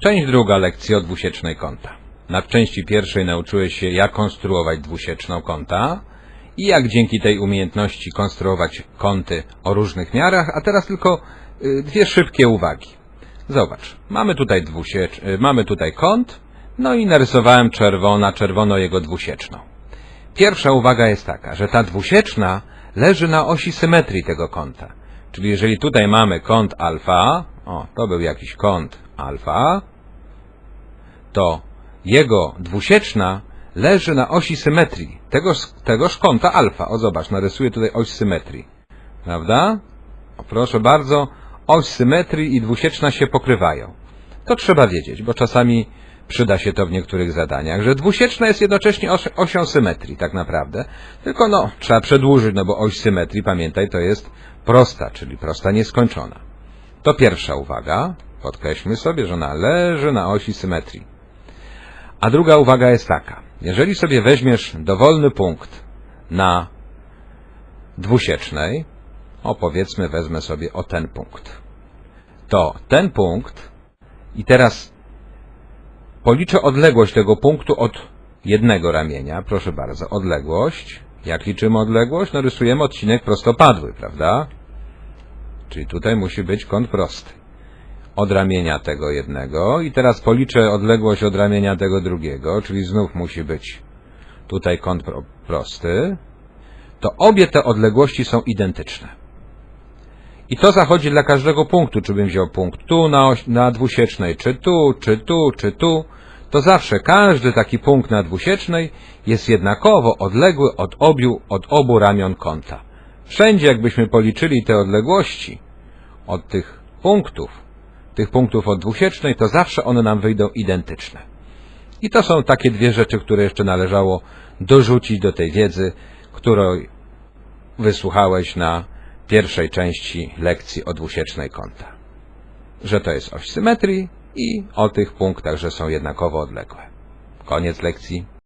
Część druga lekcji o dwusiecznej kąta. Na części pierwszej nauczyłeś się, jak konstruować dwusieczną kąta i jak dzięki tej umiejętności konstruować kąty o różnych miarach, a teraz tylko y, dwie szybkie uwagi. Zobacz, mamy tutaj dwusiecz, y, mamy tutaj kąt, no i narysowałem czerwono, na czerwono jego dwusieczną. Pierwsza uwaga jest taka, że ta dwusieczna leży na osi symetrii tego kąta. Czyli jeżeli tutaj mamy kąt alfa, o, to był jakiś kąt alfa, to jego dwusieczna leży na osi symetrii tegoż, tegoż kąta alfa. O, zobacz, narysuję tutaj oś symetrii. Prawda? O, proszę bardzo, oś symetrii i dwusieczna się pokrywają. To trzeba wiedzieć, bo czasami przyda się to w niektórych zadaniach, że dwusieczna jest jednocześnie os osią symetrii, tak naprawdę. Tylko no, trzeba przedłużyć, no bo oś symetrii, pamiętaj, to jest prosta, czyli prosta nieskończona. To pierwsza uwaga. Podkreślmy sobie, że ona leży na osi symetrii. A druga uwaga jest taka. Jeżeli sobie weźmiesz dowolny punkt na dwusiecznej, o powiedzmy wezmę sobie o ten punkt, to ten punkt i teraz policzę odległość tego punktu od jednego ramienia. Proszę bardzo, odległość. Jak liczymy odległość? No rysujemy odcinek prostopadły, prawda? Czyli tutaj musi być kąt prosty. Od ramienia tego jednego i teraz policzę odległość od ramienia tego drugiego, czyli znów musi być tutaj kąt pro- prosty. To obie te odległości są identyczne. I to zachodzi dla każdego punktu, czy bym wziął punkt tu na, na dwusiecznej, czy tu, czy tu, czy tu, to zawsze każdy taki punkt na dwusiecznej jest jednakowo odległy od obu, od obu ramion kąta. Wszędzie jakbyśmy policzyli te odległości od tych punktów, tych punktów od dwusiecznej, to zawsze one nam wyjdą identyczne. I to są takie dwie rzeczy, które jeszcze należało dorzucić do tej wiedzy, którą wysłuchałeś na pierwszej części lekcji o dwusiecznej kąta. Że to jest oś symetrii i o tych punktach, że są jednakowo odległe. Koniec lekcji.